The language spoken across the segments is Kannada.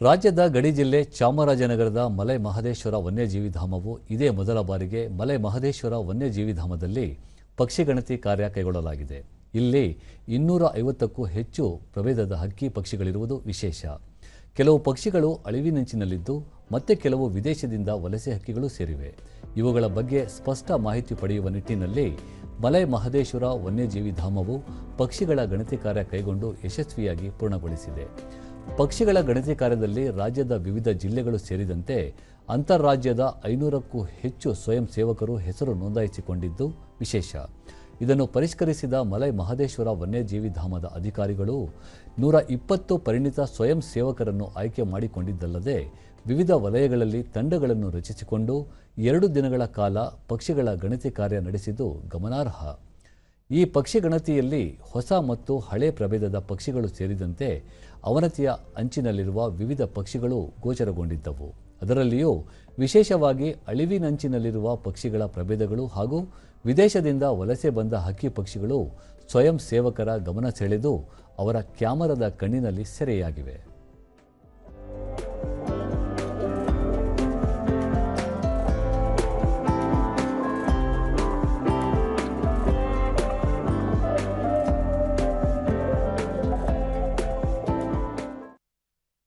ರಾಜ್ಯದ ಗಡಿ ಜಿಲ್ಲೆ ಚಾಮರಾಜನಗರದ ಮಲೆ ಮಹದೇಶ್ವರ ವನ್ಯಜೀವಿ ಧಾಮವು ಇದೇ ಮೊದಲ ಬಾರಿಗೆ ಮಲೆ ಮಹದೇಶ್ವರ ವನ್ಯಜೀವಿ ಧಾಮದಲ್ಲಿ ಪಕ್ಷಿ ಗಣತಿ ಕಾರ್ಯ ಕೈಗೊಳ್ಳಲಾಗಿದೆ. ಇಲ್ಲಿ ಇನ್ನೂರ ಐವತ್ತಕ್ಕೂ ಹೆಚ್ಚು ಪ್ರಭೇದದ ಹಕ್ಕಿ ಪಕ್ಷಿಗಳಿರುವುದು ವಿಶೇಷ. ಕೆಲವು ಪಕ್ಷಿಗಳು ಅಳಿವಿನಂಚಿನಲ್ಲಿದ್ದು, ಮತ್ತೆ ಕೆಲವು ವಿದೇಶದಿಂದ ವಲಸೆ ಹಕ್ಕಿಗಳು ಸೇರಿವೆ. ಇವುಗಳ ಬಗ್ಗೆ ಸ್ಪಷ್ಟ ಮಾಹಿತಿ ಪಡೆಯುವ ನಿಟ್ಟಿನಲ್ಲಿ ಮಲೆ ಮಹದೇಶ್ವರ ವನ್ಯಜೀವಿ ಧಾಮವು ಪಕ್ಷಿಗಳ ಗಣತಿ ಕಾರ್ಯ ಕೈಗೊಂಡು ಯಶಸ್ವಿಯಾಗಿ ಪೂರ್ಣಗೊಳಿಸಿದೆ. ಪಕ್ಷಿಗಳ ಗಣತಿ ಕಾರ್ಯದಲ್ಲಿ ರಾಜ್ಯದ ವಿವಿಧ ಜಿಲ್ಲೆಗಳು ಸೇರಿದಂತೆ ಅಂತಾರಾಜ್ಯದ ಐನೂರಕ್ಕೂ ಹೆಚ್ಚು ಸ್ವಯಂ ಸೇವಕರು ಹೆಸರು ನೋಂದಾಯಿಸಿಕೊಂಡಿದ್ದು ವಿಶೇಷ. ಇದನ್ನು ಪರಿಷ್ಕರಿಸಿದ ಮಲೈ ಮಹದೇಶ್ವರ ವನ್ಯಜೀವಿ ಧಾಮದ ಅಧಿಕಾರಿಗಳು ನೂರ ಇಪ್ಪತ್ತು ಪರಿಣಿತ ಸ್ವಯಂ ಸೇವಕರನ್ನು ಆಯ್ಕೆ ಮಾಡಿಕೊಂಡಿದ್ದಲ್ಲದೆ ವಿವಿಧ ವಲಯಗಳಲ್ಲಿ ತಂಡಗಳನ್ನು ರಚಿಸಿಕೊಂಡು ಎರಡು ದಿನಗಳ ಕಾಲ ಪಕ್ಷಿಗಳ ಗಣತಿ ಕಾರ್ಯ ನಡೆಸಿದ್ದು ಗಮನಾರ್ಹ. ಈ ಪಕ್ಷಿ ಗಣತಿಯಲ್ಲಿ ಹೊಸ ಮತ್ತು ಹಳೆ ಪ್ರಭೇದದ ಪಕ್ಷಿಗಳು ಸೇರಿದಂತೆ ಅವನತಿಯ ಅಂಚಿನಲ್ಲಿರುವ ವಿವಿಧ ಪಕ್ಷಿಗಳು ಗೋಚರಗೊಂಡಿದ್ದವು. ಅದರಲ್ಲಿಯೂ ವಿಶೇಷವಾಗಿ ಅಳಿವಿನಂಚಿನಲ್ಲಿರುವ ಪಕ್ಷಿಗಳ ಪ್ರಭೇದಗಳು ಹಾಗೂ ವಿದೇಶದಿಂದ ವಲಸೆ ಬಂದ ಹಕ್ಕಿ ಪಕ್ಷಿಗಳು ಸ್ವಯಂ ಸೇವಕರ ಗಮನ ಸೆಳೆದು ಅವರ ಕ್ಯಾಮರಾದ ಕಣ್ಣಿನಲ್ಲಿ ಸೆರೆಯಾಗಿವೆ.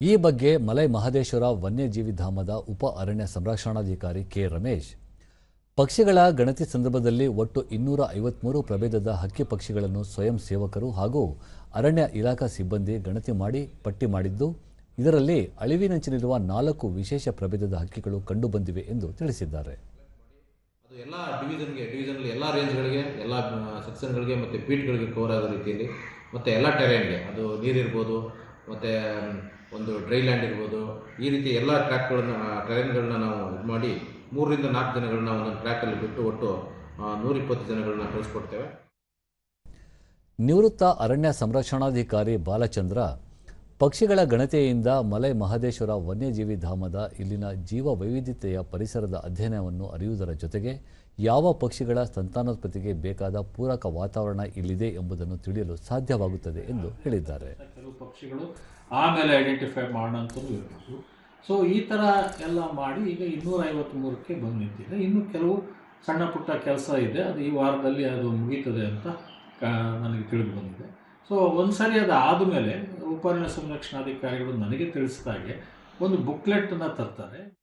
ಈ ಬಗ್ಗೆ ಮಲೈ ಮಹದೇಶ್ವರ ವನ್ಯಜೀವಿ ಧಾಮದ ಉಪ ಅರಣ್ಯ ಸಂರಕ್ಷಣಾಧಿಕಾರಿ ಕೆ ರಮೇಶ್. ಪಕ್ಷಿಗಳ ಗಣತಿ ಸಂದರ್ಭದಲ್ಲಿ ಒಟ್ಟು ಇನ್ನೂರ ಐವತ್ಮೂರು ಪ್ರಭೇದದ ಹಕ್ಕಿ ಪಕ್ಷಿಗಳನ್ನು ಸ್ವಯಂ ಸೇವಕರು ಹಾಗೂ ಅರಣ್ಯ ಇಲಾಖಾ ಸಿಬ್ಬಂದಿ ಗಣತಿ ಮಾಡಿ ಪಟ್ಟಿ ಮಾಡಿದ್ದು, ಇದರಲ್ಲಿ ಅಳಿವಿನಂಚಿನಲ್ಲಿರುವ ನಾಲ್ಕು ವಿಶೇಷ ಪ್ರಭೇದದ ಹಕ್ಕಿಗಳು ಕಂಡುಬಂದಿವೆ ಎಂದು ತಿಳಿಸಿದ್ದಾರೆ. ಎಲ್ಲ ಡಿವಿಷನ್ಗೆ ಡಿವಿಜನ್ಗೆ ಎಲ್ಲ ರೇಂಜ್ಗಳಿಗೆ, ಎಲ್ಲ ಸೆಕ್ಷನ್ಗಳಿಗೆ ಮತ್ತು ಬೀಟ್ಗಳಿಗೆ ಕವರ್ ಆಗೋ ರೀತಿಯಲ್ಲಿ, ಮತ್ತು ಎಲ್ಲ ಟೆರೈನ್ಗೆ ಅದು ನೀರಿರ್ಬೋದು, ಮತ್ತು ಒಂದು ಡ್ರೈ ಲ್ಯಾಂಡ್ ಇರ್ಬೋದು, ಈ ರೀತಿ ಎಲ್ಲ ಟ್ರ್ಯಾಕ್ಗಳನ್ನ ಟ್ರೈನ್ಗಳನ್ನ ನಾವು ಇದು ಮಾಡಿ ಮೂರರಿಂದ ನಾಲ್ಕು ದಿನಗಳನ್ನ ಒಂದೊಂದು ಟ್ರ್ಯಾಕಲ್ಲಿ ಬಿಟ್ಟು ಒಟ್ಟು ನೂರಿಪ್ಪತ್ತು ಜನಗಳನ್ನ ಕಳಿಸ್ಕೊಡ್ತೇವೆ. ನಿವೃತ್ತ ಅರಣ್ಯ ಸಂರಕ್ಷಣಾಧಿಕಾರಿ ಬಾಲಚಂದ್ರ ಪಕ್ಷಿಗಳ ಗಣತೆಯಿಂದ ಮಲೆ ಮಹದೇಶ್ವರ ವನ್ಯಜೀವಿ ಧಾಮದ ಇಲ್ಲಿನ ಜೀವ ವೈವಿಧ್ಯತೆಯ ಪರಿಸರದ ಅಧ್ಯಯನವನ್ನು ಅರಿಯುವುದರ ಜೊತೆಗೆ ಯಾವ ಪಕ್ಷಿಗಳ ಸಂತಾನೋತ್ಪತ್ತಿಗೆ ಬೇಕಾದ ಪೂರಕ ವಾತಾವರಣ ಇಲ್ಲಿದೆ ಎಂಬುದನ್ನು ತಿಳಿಯಲು ಸಾಧ್ಯವಾಗುತ್ತದೆ ಎಂದು ಹೇಳಿದ್ದಾರೆ. ಪಕ್ಷಿಗಳು ಆಮೇಲೆ ಐಡೆಂಟಿಫೈ ಇರ್ಬೋದು. ಸೊ ಈ ಥರ ಎಲ್ಲ ಮಾಡಿ ಈಗ ಇನ್ನೂರ ಐವತ್ತ್ಮೂರಕ್ಕೆ ಬಂದು ನಿಂತಿದೆ. ಇನ್ನು ಕೆಲವು ಸಣ್ಣ ಪುಟ್ಟ ಕೆಲಸ ಇದೆ. ಅದು ಈ ವಾರದಲ್ಲಿ ಅದು ಮುಗೀತದೆ ಅಂತ ನನಗೆ ತಿಳಿದು ಬಂದಿದೆ. ಸೊ ಒಂದು ಸಾರಿ ಅದು ಆದಮೇಲೆ ಉಪರಣ್ಯ ಸಂರಕ್ಷಣಾಧಿಕಾರಿಗಳು ನನಗೆ ತಿಳಿಸಿದಾಗೆ ಒಂದು ಬುಕ್ಲೆಟನ್ನು ತರ್ತಾರೆ.